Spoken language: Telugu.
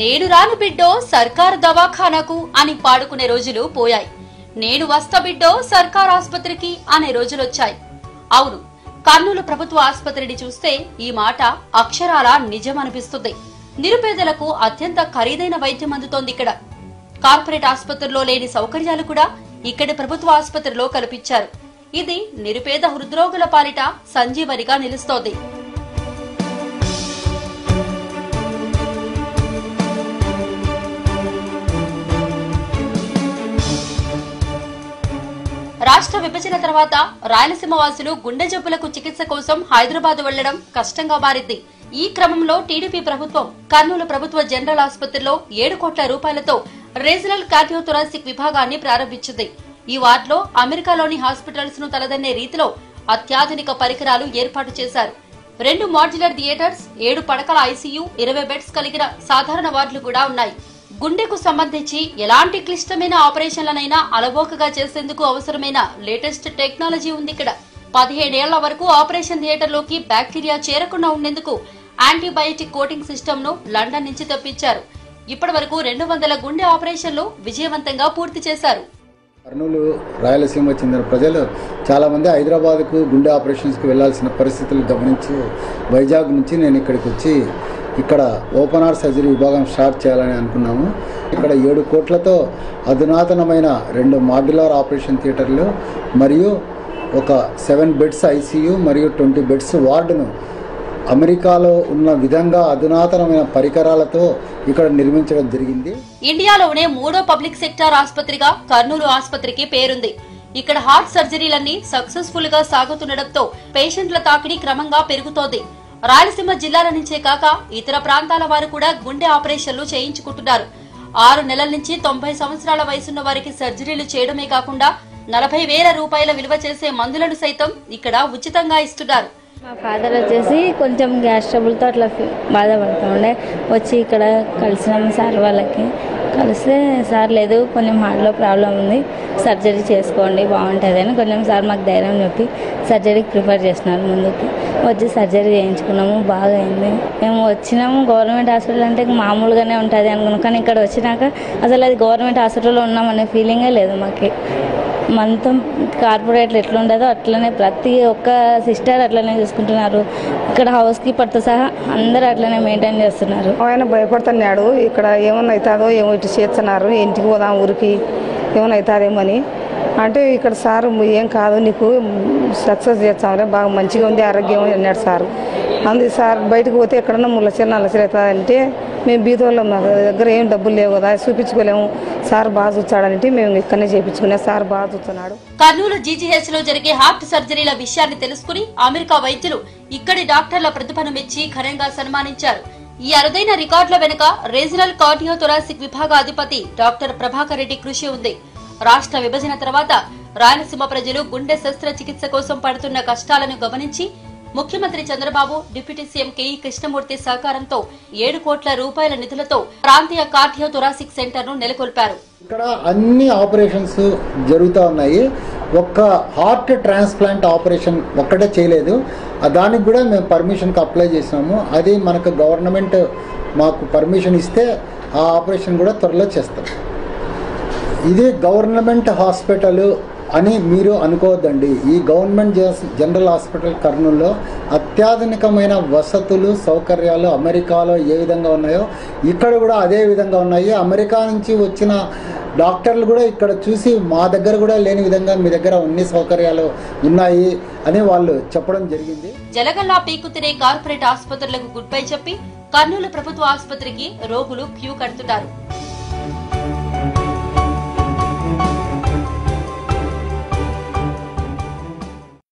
నేను రాను బిడ్డో సర్కారు దవాఖానాకు అని పాడుకునే రోజులు పోయాయి. నేను వస్తా బిడ్డో సర్కార్ ఆసుపత్రికి అనే రోజులొచ్చాయి. అవును కర్నూలు ప్రభుత్వ ఆసుపత్రిని చూస్తే ఈ మాట అక్షరాల నిజం అనిపిస్తుంది నిరుపేదలకు అత్యంత ఖరీదైన వైద్యం అందుతోంది ఇక్కడ. కార్పొరేట్ ఆసుపత్రిలో లేని సౌకర్యాలు కూడా ఇక్కడి ప్రభుత్వ ఆసుపత్రిలో కల్పించారు. ఇది నిరుపేద హృద్రోగుల పాలిట సంజీవనిగా నిలుస్తోంది. రాష్ట్ర విభజన తర్వాత రాయలసీమ వాసులు గుండె జబ్బులకు చికిత్స కోసం హైదరాబాద్ వెళ్ళడం కష్టంగా మారింది. ఈ క్రమంలో టీడీపీ ప్రభుత్వం కర్నూలు ప్రభుత్వ జనరల్ ఆసుపత్రిలో ఏడు కోట్ల రూపాయలతో రీజనల్ కార్డియోథొరాసిక్ విభాగాన్ని ప్రారంభించింది. ఈ వార్డులో అమెరికాలోని హాస్పిటల్స్ను తలదన్నే రీతిలో అత్యాధునిక పరికరాలు ఏర్పాటు చేశారు. రెండు మాడ్యులర్ థియేటర్స్ ఏడు పడకల ఐసీయూ ఇరవై బెడ్స్ కలిగిన సాధారణ వార్డులు కూడా ఉన్నాయి. గుండెకు సంబంధించి ఎలాంటి క్లిష్టమైన ఆపరేషన్లనైనా అలవోకగా చేసేందుకు అవసరమైన లేటెస్ట్ టెక్నాలజీ ఉంది ఇక్కడ. పదిహేడేళ్ళ వరకు ఆపరేషన్ థియేటర్లోకి బ్యాక్టీరియా చేరకుండా ఉండేందుకు యాంటీబయాటిక్ కోటింగ్ సిస్టమ్ను లండన్ నుంచి తెప్పించారు. ఇప్పటి వరకు రెండు వందల గుండె ఆపరేషన్లు విజయవంతంగా పూర్తి చేశారు. కర్నూలు రాయలసీమ చెందిన ప్రజలు చాలామంది హైదరాబాద్కు గుండె ఆపరేషన్స్కి వెళ్ళాల్సిన పరిస్థితులు గమనించి వైజాగ్ నుంచి నేను ఇక్కడికి వచ్చి ఇక్కడ ఓపెన్ హార్ట్ సర్జరీ విభాగం స్టార్ట్ చేయాలని అనుకున్నాము. ఇక్కడ ఏడు కోట్లతో అధునాతనమైన రెండు మాడ్యులర్ ఆపరేషన్ థియేటర్లు మరియు ఒక సెవెన్ బెడ్స్ ఐసీయూ మరియు ట్వంటీ బెడ్స్ వార్డును అమెరికాలో ఉన్న విధంగా అధునాతనమైన పరికరాలతో ఇక్కడ నిర్మించడం జరిగింది. ఇండియాలోనే మూడో పబ్లిక్ సెక్టార్ ఆసుపత్రిగా కర్నూలు ఆసుపత్రికి పేరుంది. ఇక్కడ హార్ట్ సర్జరీలన్నీ సక్సెస్ఫుల్గా సాగుతుండటంతో పేషెంట్ల తాకిడి క్రమంగా పెరుగుతోంది. రాయలసీమ జిల్లాల నుంచే కాక ఇతర ప్రాంతాల వారు కూడా గుండె ఆపరేషన్లు చేయించుకుంటున్నారు. ఆరు నెలల నుంచి తొంభై సంవత్సరాల వయసున్న వారికి సర్జరీలు చేయడమే కాకుండా నలభై వేల రూపాయల విలువ చేసే మందులను సైతం ఇక్కడ ఉచితంగా ఇస్తున్నారు. మా ఫాదర్ వచ్చేసి కొంచెం గ్యాస్ ట్రబుల్తో అట్లా బాధపడుతూ ఉండే. వచ్చి ఇక్కడ కలిసినాము సార్ వాళ్ళకి. కలిస్తే సార్ లేదు కొంచెం హార్ట్లో ప్రాబ్లం ఉంది. సర్జరీ చేసుకోండి బాగుంటుంది అని కొంచెం సార్ మాకు ధైర్యం చెప్పి సర్జరీకి ప్రిఫర్ చేస్తున్నారు ముందుకి. వచ్చి సర్జరీ చేయించుకున్నాము బాగా అయింది మేము వచ్చినాము గవర్నమెంట్ హాస్పిటల్ అంటే మామూలుగానే ఉంటుంది అనుకున్నాం. కానీ ఇక్కడ వచ్చినాక అసలు అది గవర్నమెంట్ హాస్పిటల్లో ఉన్నామనే ఫీలింగే లేదు మాకు. మంతం కార్పొరేట్లు ఎట్లా ఉండదో అట్లనే ప్రతి ఒక్క సిస్టర్ అట్లనే చూసుకుంటున్నారు. ఇక్కడ హౌస్ కీపర్తో సహా అందరూ అట్లనే మెయింటైన్ చేస్తున్నారు. ఆయన భయపడుతున్నాడు. ఇక్కడ ఏమన్నా అవుతుందో ఏమో ఇటు చేస్తున్నారు. ఇంటికి పోదాం ఊరికి ఏమైనా అని. అంటే ఇక్కడ సార్ ఏం కాదు నీకు సక్సెస్ చేస్తాంలే బాగా మంచిగా ఉంది ఆరోగ్యం అన్నాడు సార్. అందు సార్ బయటకు పోతే ఎక్కడన్నా ముళ్ళచీర నల్లచీర అవుతుంది అంటే మేము బీదోళ్ళం మా దగ్గర ఏం డబ్బులు లేవు కదా చూపించుకోలేము సార్ బాగా చూస్తాడంటే మేము ఇక్కడనే చేయించుకునే సార్ బాగా చూస్తున్నాడు. కర్నూలు జీజీహెచ్లో జరిగే హార్ట్ సర్జరీల విషయాన్ని తెలుసుకుని అమెరికా వైద్యులు ఇక్కడి డాక్టర్ల ప్రతిభను మెచ్చి ఘనంగా సన్మానించారు. ఈ అరుదైన రికార్డుల వెనుక రీజనల్ కార్డియోథొరాసిక్ విభాగ అధిపతి డాక్టర్ ప్రభాకర్ రెడ్డి కృషి ఉంది. రాష్ట్ర విభజన తర్వాత రాయలసీమ ప్రజలు గుండె శస్త్రచికిత్స కోసం పడుతున్న కష్టాలను గమనించి ముఖ్యమంత్రి Chandrababu deputy CM K E Krishnamurthy సహకారంతో ఏడు కోట్ల రూపాయల నిధులతో ప్రాంతీయ కార్డియోథొరాసిక్ సెంటర్ను నెలకొల్పారు. ఇక్కడ అన్ని ఆపరేషన్స్ జరుగుతూ ఉన్నాయి. ఒక్క హార్ట్ ట్రాన్స్ప్లాంట్ ఆపరేషన్ ఒక్కటే చేయలేదు. దానికి కూడా మేము పర్మిషన్కి అప్లై చేసినాము. అది మనకు గవర్నమెంట్ మాకు పర్మిషన్ ఇస్తే ఆ ఆపరేషన్ కూడా త్వరలో చేస్తాం. ఇది గవర్నమెంట్ హాస్పిటల్ అని మీరు అనుకోవద్దండి. ఈ గవర్నమెంట్ జనరల్ హాస్పిటల్ కర్నూలులో అత్యాధునికమైన వసతులు సౌకర్యాలు అమెరికాలో ఏ విధంగా ఉన్నాయో ఇక్కడ కూడా అదే విధంగా ఉన్నాయి. అమెరికా నుంచి వచ్చిన డాక్టర్లు కూడా ఇక్కడ చూసి మా దగ్గర కూడా లేని విధంగా మీ దగ్గర అన్ని సౌకర్యాలు ఉన్నాయి అని వాళ్ళు చెప్పడం జరిగింది. జలగల్లా పీకుతినే కార్పొరేట్ ఆసుపత్రులకు గుడ్ బై చెప్పి కర్నూలు ప్రభుత్వ ఆసుపత్రికి రోగులు క్యూ కడుతున్నారు.